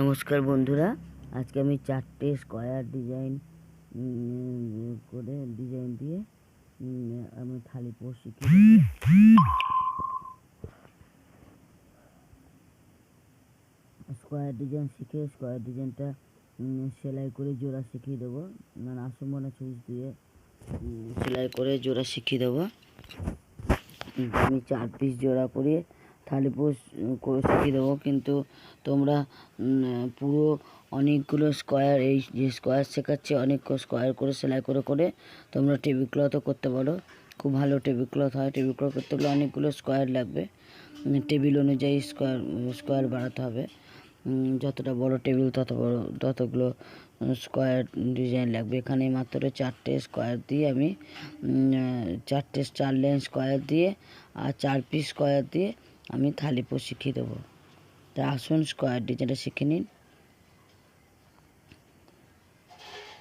নমস্কার বন্ধুরা। আজকে আমি চারটে স্কোয়ার ডিজাইন করে ডিজাইন দিয়ে আমি থালি পোস্ট শিখে স্কোয়ার ডিজাইন শিখে স্কোয়ার ডিজাইনটা সেলাই করে জোড়া শিখিয়ে দেবো। মানে আসমানা সুইচ দিয়ে সেলাই করে জোড়া শিখিয়ে দেবো। আমি চার পিস জোড়া করে থালি পোস্ট করে শিখিয়ে দেবো। কিন্তু তোমরা পুরো অনেকগুলো স্কোয়ার এই যে স্কোয়ার শেখাচ্ছে অনেক স্কোয়ার করে সেলাই করে করে তোমরা টেবিল ক্লথও করতে পারো। খুব ভালো টেবিল ক্লথ হয়। টেবিল ক্লথ করতে গেলে অনেকগুলো স্কোয়ার লাগবে। টেবিল অনুযায়ী স্কোয়ার স্কোয়ার বাড়াতে হবে। যতটা বড় টেবিল তত বড়, ততগুলো স্কোয়ার ডিজাইন লাগবে। এখানে মাত্র চারটে স্কোয়ার দিয়ে আমি চারটে চার লাইন স্কোয়ার দিয়ে আর চার পিস স্কোয়ার দিয়ে আমি থালিপো শিখিয়ে দেবো তা আসুন স্কোয়ার ডিজাইনটা শিখে নিন।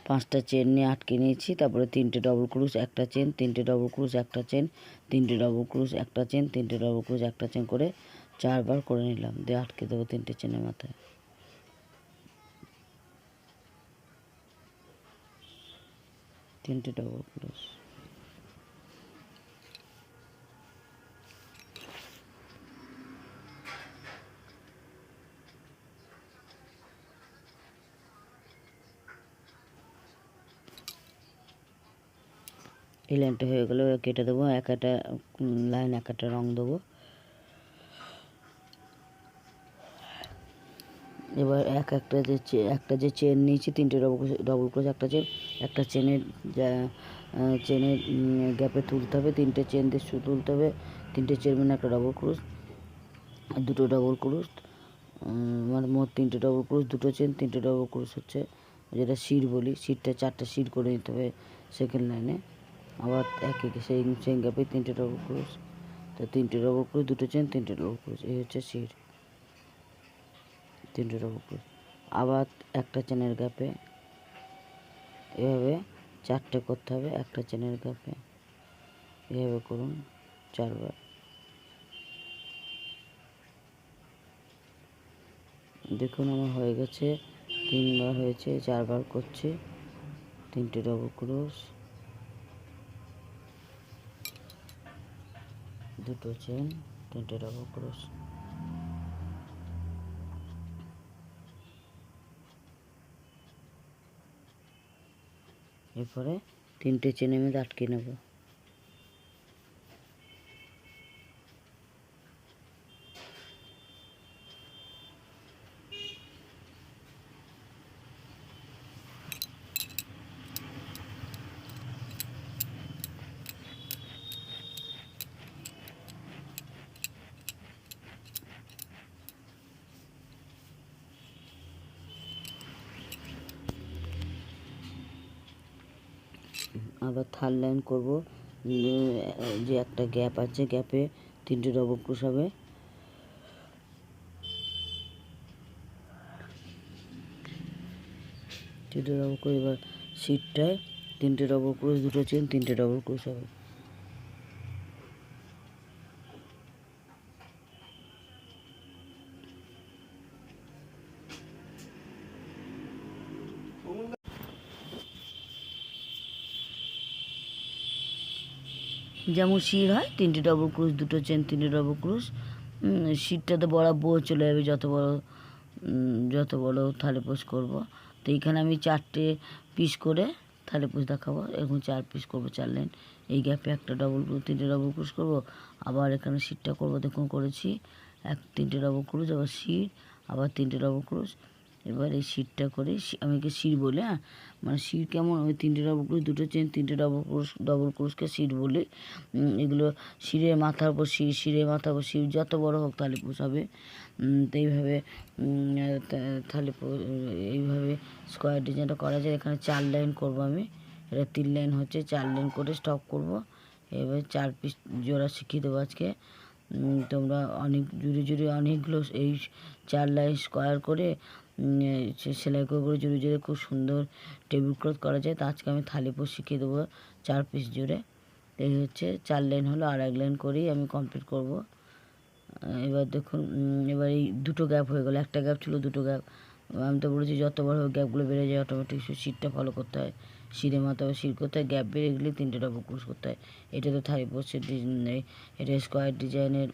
পাঁচটা চেন নিয়ে আটকে নিয়েছি, তারপরে তিনটে ডবল ক্রুশ একটা চেন তিনটে ডবল ক্রুশ একটা চেন তিনটে ডবল ক্রুশ একটা চেন তিনটে ডবল ক্রুশ একটা চেন করে চারবার করে নিলাম। দিয়ে আটকে দেবো তিনটে চেনের মাথায়। তিনটে ডবল ক্রুশ এই লাইনটা হয়ে গেলে কেটে দেবো, এক একটা লাইন এক একটা রং দেবো। এবার এক একটা যে একটা যে চেন নিয়েছি, তিনটে ডবল ডবল ক্রোশ একটা চেন একটা চেনের চেনের গ্যাপে তুলতে হবে, তিনটে চেন দিয়ে তুলতে হবে, তিনটে চেন মানে একটা ডবল আর দুটো ডবল ক্রোশ মানে মোট তিনটে ডবল ক্রোশ দুটো চেন তিনটে ডবল ক্রোশ হচ্ছে, যেটা শির বলি, শিরটা চারটে শির করে নিতে হবে সেকেন্ড লাইনে আবার এক এক সেই সেম গ্যাপে তিনটে ডবল ক্রোশ তো তিনটে ডবল ক্রোশ দুটো চেন তিনটে ডবল ক্রোশ এই হচ্ছে শির তিনটে ডবল ক্রোশ আবার একটা চেনের গ্যাপে এভাবে চারটে করতে হবে একটা চেনের গ্যাপে এভাবে করুন চারবার। দেখুন আমার হয়ে গেছে, তিনবার হয়েছে, চারবার করছি। তিনটে ডবল ক্রোশ দুটো চেন তিনটে ডবল ক্রোশ এরপরে তিনটে চেনে মধ্যে আটকে নেব। আবার থার্ড লাইন করব। যে একটা গ্যাপ আছে গ্যাপে তিনটে ডবল ক্রোশ হবে। তিনটে ডবল ক্রোশ এবার সিটটায় তিনটে ডবল ক্রোশ দুটো চেন তিনটে ডবল ক্রোশ হবে। যেমন শির হয়, তিনটে ডবল ক্রুশ দুটো চেন তিনটে ডবল ক্রুশ শিরটাতে বড় বউ চলে যাবে যত বড় যত বড় থালে পোষ করব। তো এইখানে আমি চারটে পিস করে থালে পোষ দেখাবো। এরকম চার পিস করব, চার লাইন এই গ্যাপে একটা ডবল তিনটে ডবল ক্রুশ করব। আবার এখানে শিরটা করব, দেখুন করেছি। এক, তিনটে ডবল ক্রুশ আবার শির, আবার তিনটে ডবল ক্রুশ এবার এই শিরটা করে আমি কি শির বলে হ্যাঁ? মানে শির কেমন? ওই তিনটে ডবল ক্রুশ দুটো চেন তিনটে ডবল ক্রুশ ডবল ক্রুশকে শির বলে। এগুলো শিরের মাথার উপর শির শিরের মাথার উপর শির যত বড় হোক তাহলে পোষাবে। তো এইভাবে তাহলে এইভাবে স্কোয়ার ডিজাইনটা করা যায়। এখানে চার লাইন করব আমি। এটা তিন লাইন হচ্ছে, চার লাইন করে স্টপ করব। এবার চার পিস জোড়া শিখিয়ে দেবো আজকে। তোমরা অনেক, জুড়ে জুড়ে অনেকগুলো এই চার লাইন স্কোয়ার করে সেলাই করে করে জুড়ে জুড়ে খুব সুন্দর টেবিল ক্লথ করা যায়। তো আজকে আমি থালিপো শিখিয়ে দেবো চার পিস জুড়ে। এই হচ্ছে চার লাইন হলো আর এক লাইন করেই আমি কমপ্লিট করব। এবার দেখুন এবার এই দুটো গ্যাপ হয়ে গেল। একটা গ্যাপ ছিল, দুটো গ্যাপ আমি তো বলেছি, যত বড় হবে গ্যাপগুলো বেড়ে যায় অটোমেটিক সিটটা ফলো করতে হয়। সিঁড়ে মাথা সিট করতে হয় গ্যাপ বেড়ে গেলে তিনটে ডবল ক্রুশ করতে হয়। এটা তো থারি পোস্টের এটা স্কোয়ার ডিজাইনের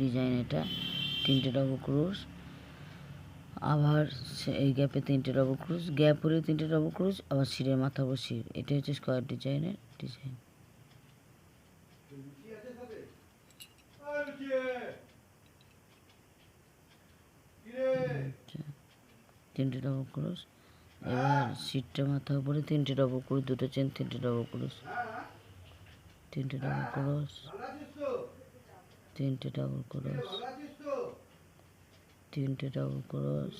ডিজাইন এটা। তিনটে ডবল ক্রুশ আবার এই গ্যাপে তিনটে ডবল ক্রুশ গ্যাপ হলে তিনটে ডবল ক্রুশ আবার সিঁড়ের মাথা উপর সিঁড় এটা হচ্ছে স্কোয়ার ডিজাইনের ডিজাইন তিনটে ডবল ক্রুশ এবার সিটটা মাথা উপরে, তিনটে ডবল ক্রুশ দুটো চেন তিনটে ডবল ক্রুশ তিনটে ডবল ক্রুশ তিনটে ডবল ক্রুশ তিনটে ডবল ক্রুশ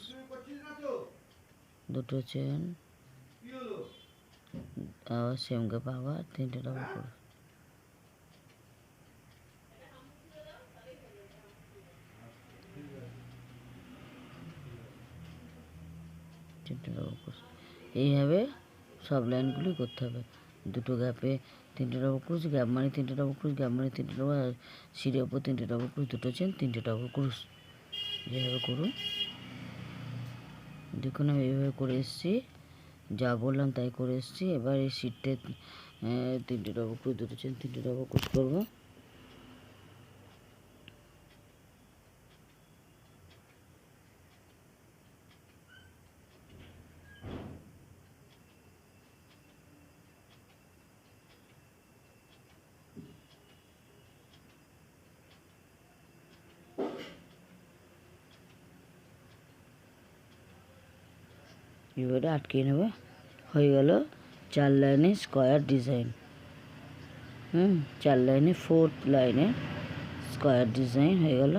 দুটো চেন আবার সেম গ্যাপ আবার তিনটে ডবল ক্রুশ তিনটে এইভাবে সব লাইনগুলি করতে হবে। দুটো গ্যাপে তিনটে ডবল ক্রুশ গ্যাপ মানে তিনটে ডবল ক্রুশ গ্যাপ মানে তিনটে ডবল সিঁড়ের ওপর তিনটে ডবল ক্রুশ দুটো চেন তিনটে ডবল ক্রুশ যেভাবে করুন। দেখুন, আমি এইভাবে করে এসেছি। যা বললাম তাই করে এসেছি। এবার এই সিটটা তিনটে ডবল করে, দুটো চেন তিনটে ডবল ক্রুশ করব। এবারে আটকে নেবে। হয়ে গেল চার লাইনে স্কোয়ার ডিজাইন। হুম, চার লাইনে ফোর লাইনে স্কোয়ার ডিজাইন হয়ে গেল।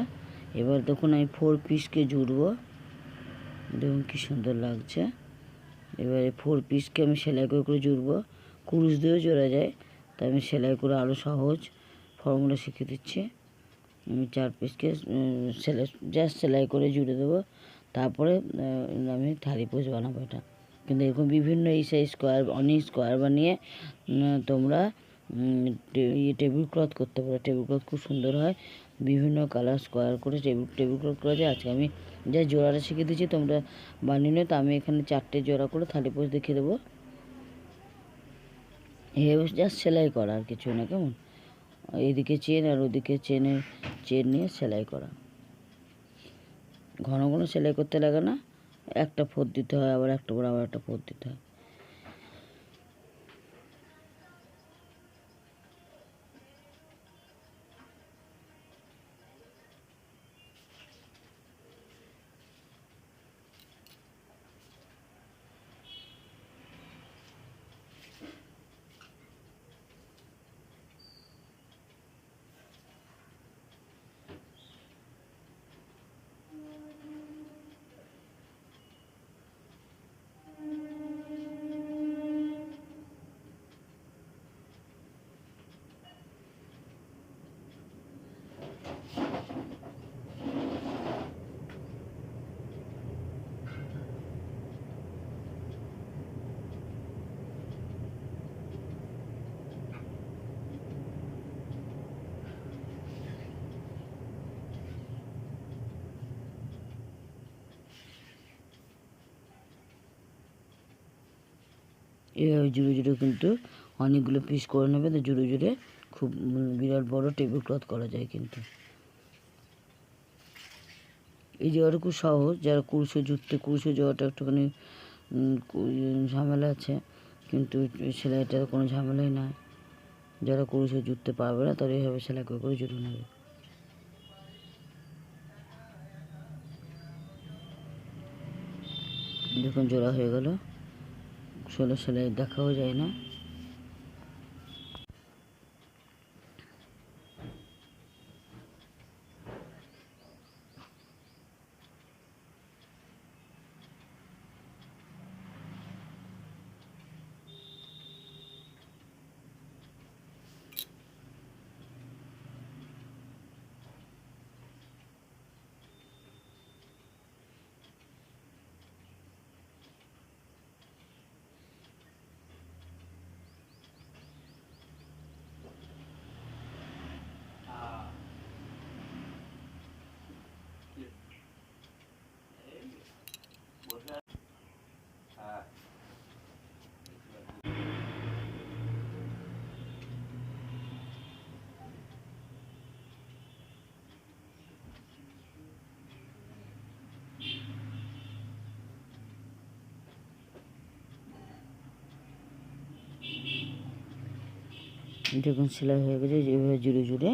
এবার দেখুন আমি ফোর পিসকে জুড়বো। দেখুন কি সুন্দর লাগছে। এবারে ফোর পিসকে আমি সেলাই করে করে জুড়বো। কুরুশ দিয়েও জোড়া যায়, তাই আমি সেলাই করে আরও সহজ ফর্মুলা শিখে দিচ্ছি। আমি চার পিসকে সেলাই জাস্ট সেলাই করে জুড়ে দেবো। তারপরে আমি থালি পোজ বানাবো এটা। কিন্তু এরকম বিভিন্ন এই সাইজ স্কোয়ার অনেক স্কোয়ার বানিয়ে তোমরা ইয়ে টেবিল ক্লথ করতে পারো। টেবিল ক্লথ খুব সুন্দর হয়। বিভিন্ন কালার স্কোয়ার করে টেবিল টেবিল ক্লথ করা যায়। আজকে আমি যা জোড়াটা শিখে দিচ্ছি তোমরা বানিয়ে নিও। তো আমি এখানে চারটে জোড়া করে থালি পোজ দেখিয়ে দেবো। এভাবে জাস্ট সেলাই করা আর কিছু না, কেমন? এদিকে চেন আর ওদিকে চেনের চেন নিয়ে সেলাই করা। ঘন ঘন সেলাই করতে লাগে না, একটা ফোর দিতে হয়, আবার একটা পর আবার একটা ফোর দিতে হয়। এভাবে জুড়ে জুড়ে কিন্তু অনেকগুলো পিস করে নেবে। তো জুড়ে জুড়ে খুব বিরাট বড় টেবিল ক্লথ করা যায় কিন্তু। এই জায়গাটা খুব সহজ, যারা কুরুশে জুটতে কুরুশে যাওয়াটা একটুখানি ঝামেলা আছে, কিন্তু সেলাইটা কোনো ঝামেলাই নাই যারা কুরুশে জুটতে পারবে না, তারা এইভাবে সেলাই করে করে জুড়ে নেবে। দেখুন, জোড়া হয়ে গেল। ষোলো সালে দেখাও যায় না। দেখুন সেলাই হয়ে গেছে, যেভাবে জুড়ে জুড়ে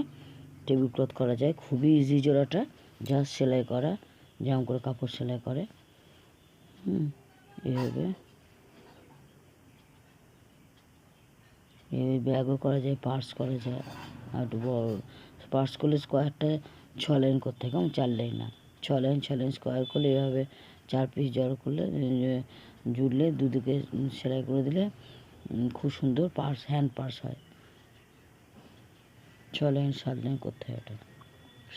টেবিল ক্লথ করা যায়। খুবই ইজি জোড়াটা যা সেলাই করা যেমন করে কাপড় সেলাই করে। হুম, এইভাবে। এই ব্যাগও করা যায় পার্স করা যায়। আর বড় পার্স করলে স্কোয়ারটা ছ লাইন করতে হয়, কেমন? চার লাইন না। ছ লাইন ছ লাইন স্কোয়ার করলে এভাবে চার পিস জড়ো করলে জুড়লে দুদিকে সেলাই করে দিলে খুব সুন্দর পার্স হ্যান্ড পার্স হয়। ছ লাইন সাত করতে হয় এটা।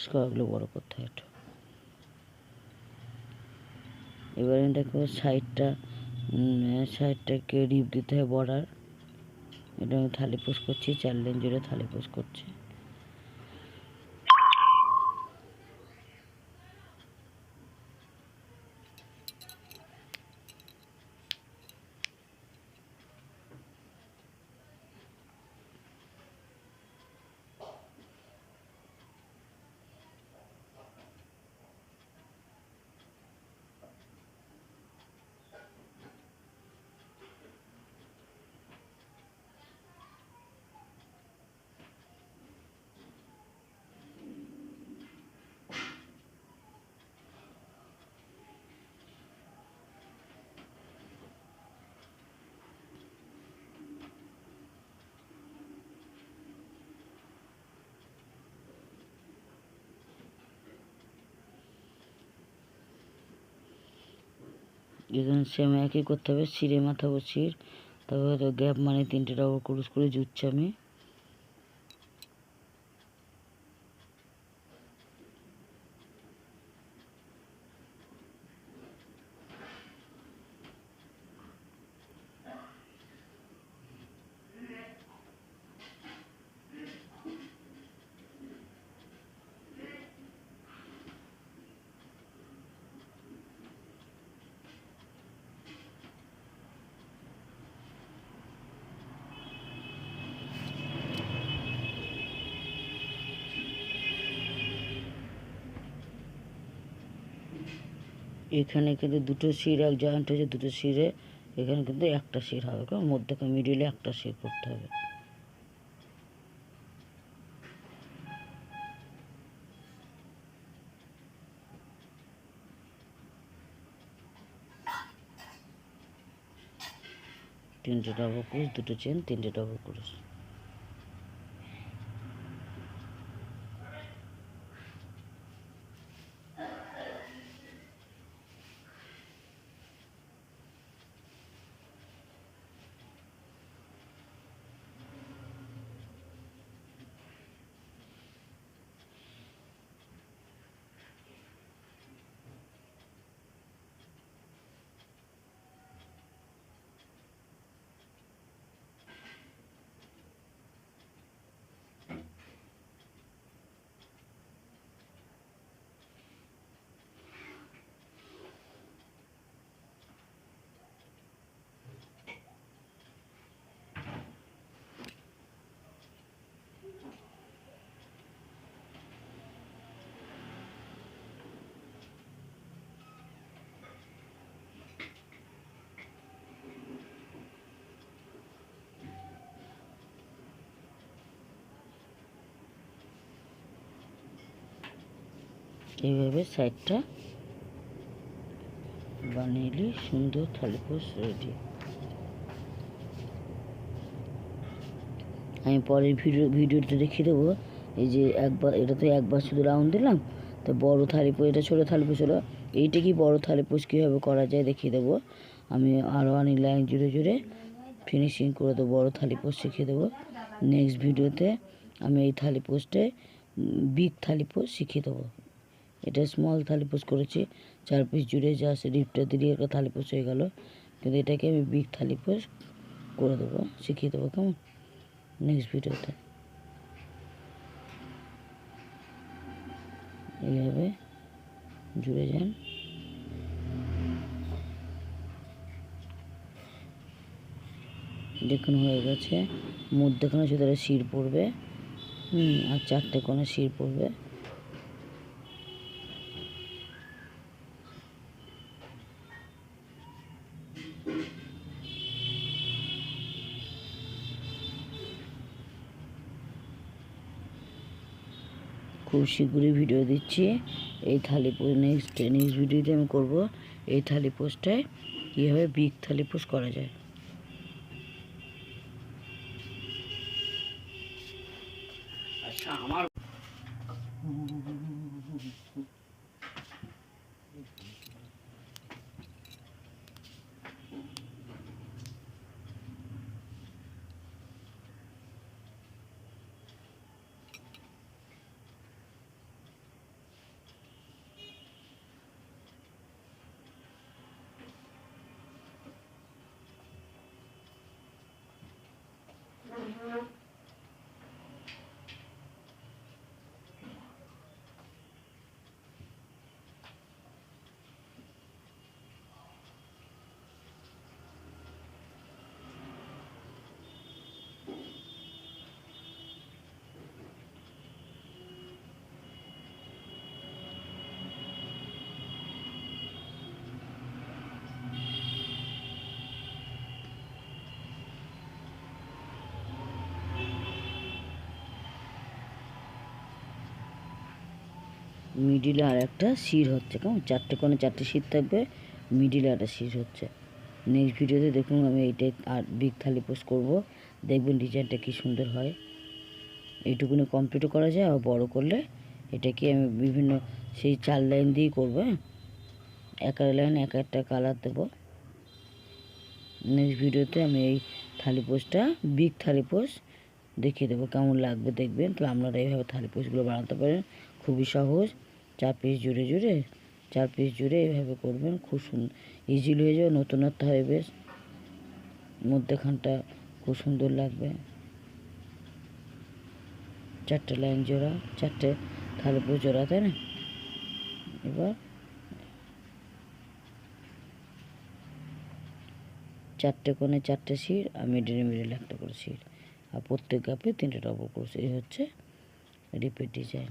স্কোয়ারগুলো বড় করতে হয় একটু এবারে দেখো সাইডটা সাইডটাকে রিপ দিতে হয় বর্ডার। এটা আমি থালি পোস্ট করছি, চার লাইন জুড়ে থালি পোস্ট করছি। এখানে সেম একই করতে হবে সিঁড়ে মাথা বসির তারপরে গ্যাপ মানে তিনটে ডবল ক্রুশ করে জুটছে আমি। এখানে কিন্তু দুটো শির, এক জয়েন্ট হয়েছে, দুটো শিরে। এখানে কিন্তু একটা শির হবে কারণ মধ্যে মিডিলে একটা শির করতে হবে। তিনটে ডবল ক্রুশ দুটো চেন তিনটে ডবল ক্রুশ এইভাবে সাইডটা বানিয়ে সুন্দর থালিপোস রেডি। আমি পরের ভিডিও, ভিডিওতে দেখিয়ে দেবো, এই যে একবার, এটা তো একবার শুধু রাউন্ড দিলাম, তো বড় থালিপোস এটা ছোটো থালিপোস হলো, এইটা কি বড় থালিপোস কীভাবে করা যায় দেখিয়ে দেবো। আমি আরও অনেক লাইন জুড়ে জুড়ে ফিনিশিং করে দেবো, বড় থালিপোস শিখিয়ে দেবো। নেক্সট ভিডিওতে আমি এই থালিপোসটে বিগ থালিপোস শিখিয়ে দেবো। এটা স্মল থালিপোস করেছি। চার পিস জুড়ে যা রিপটা দিলে একটা থালিপোস হয়ে গেল। কিন্তু এটাকে আমি বিগ থালিপোস করে দেবো, শিখিয়ে দেবো কেমন? নেক্সট ভিডিওতে এইভাবে জুড়ে যান। দেখুন হয়ে গেছে। মধ্যেখানে শুধু শির পড়বে। হুম, আর চারটে কোণে শির পড়বে। খুব শীঘ্রই ভিডিও দিচ্ছি। এই থালি নেক্সট নেক্সট ভিডিওতে আমি করব। এই থালি পোস্টটায় কীভাবে বিগ থালি পোস্ট করা যায়। মিডিলে আর একটা শির হচ্ছে। কেমন? চারটে কোণে চারটে শির থাকবে মিডিলে একটা শির হচ্ছে। নেক্সট ভিডিওতে দেখুন আমি এইটাই আর বিগ থালি পোস্ট করব। দেখবেন ডিজাইনটা কি সুন্দর হয়। এইটুকুনি কমপ্লিটও করা যায় আর বড় করলে এটাকে আমি বিভিন্ন সেই চার লাইন দিয়েই করব হ্যাঁ? এক লাইন এক একটা কালার দেবো। নেক্সট ভিডিওতে আমি এই থালি পোস্টটা বিগ থালি পোস্ট দেখিয়ে দেবো। কেমন লাগবে দেখবেন? তো আপনারা এইভাবে থালি পোস্টগুলো বানাতে পারেন। খুবই সহজ। চার পিস জুড়ে জুড়ে, চার পিস জুড়ে এইভাবে করবেন, খুব সুন্দর ইজিলি হয়ে যাবে, নতুনত্ব হবে বেশ মধ্যেখানটা খুব সুন্দর লাগবে। চারটে লাইন জোড়া, চারটে থালি জোড়া, তাই না? এবার চারটে কোণে চারটে শির, আর মিডিলে মিডিলে একটা করে শির। আর প্রত্যেক গাপে তিনটে ডবল ক্রোশ এই হচ্ছে রিপিট ডিজাইন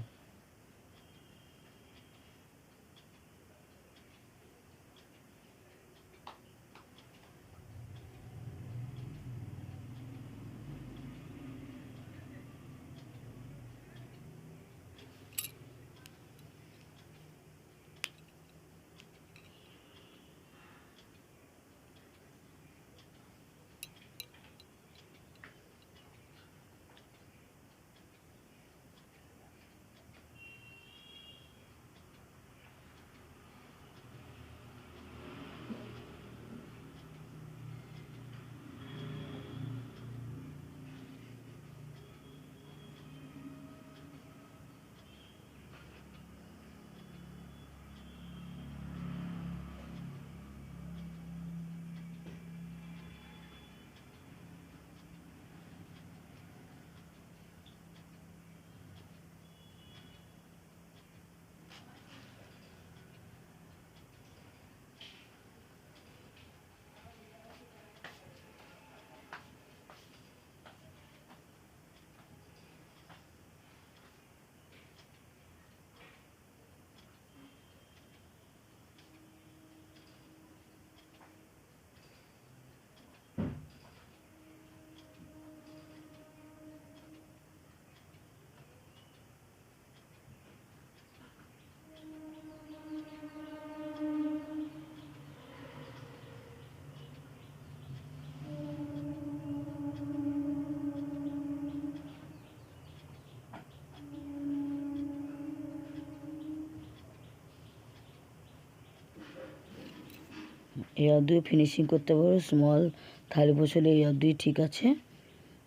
এই অবধি ফিনিশিং করতে পারো স্মল থালি পোষ হলে এই অবধি ঠিক আছে।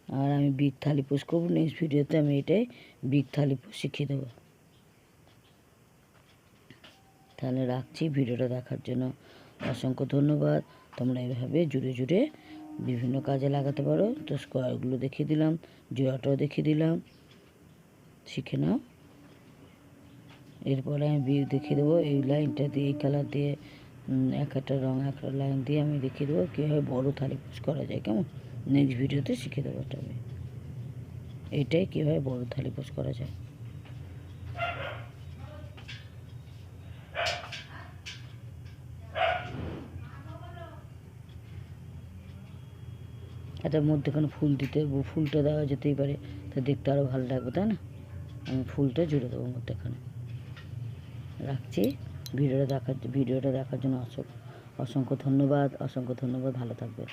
আর আমি বিগ থালি পোষ করব নেক্সট ভিডিওতে আমি এটাই বিগ থালি পোষ শিখিয়ে দেবো। তাহলে রাখছি ভিডিওটা দেখার জন্য। অসংখ্য ধন্যবাদ। তোমরা এইভাবে জুড়ে জুড়ে বিভিন্ন কাজে লাগাতে পারো। তো স্কোয়ারগুলো দেখিয়ে দিলাম, জোড়াটাও দেখিয়ে দিলাম। শিখে নাও। এরপরে আমি বিগ দেখিয়ে দেবো, এই লাইনটা দিয়ে, এই কালার দিয়ে। এক একটা রং, এক একটা লাইন দিয়ে আমি দেখিয়ে দেবো কীভাবে বড়ো থালি পোস্ট করা যায়, কেমন? নেক্সট ভিডিওতে শিখে দেবো এটা আমি। এইটাই কীভাবে বড়ো থালি পোস্ট করা যায়। এটার মধ্যে কোনো ফুল দিতে, ফুলটা দেওয়া যেতেই পারে, তা দেখতে আরও ভালো লাগবে, তাই না? আমি ফুলটা জুড়ে দেবো মধ্যেখানে। রাখছি। ভিডিওটা দেখার ভিডিওটা দেখার জন্য অসংখ্য ধন্যবাদ। অসংখ্য ধন্যবাদ। ভালো থাকবে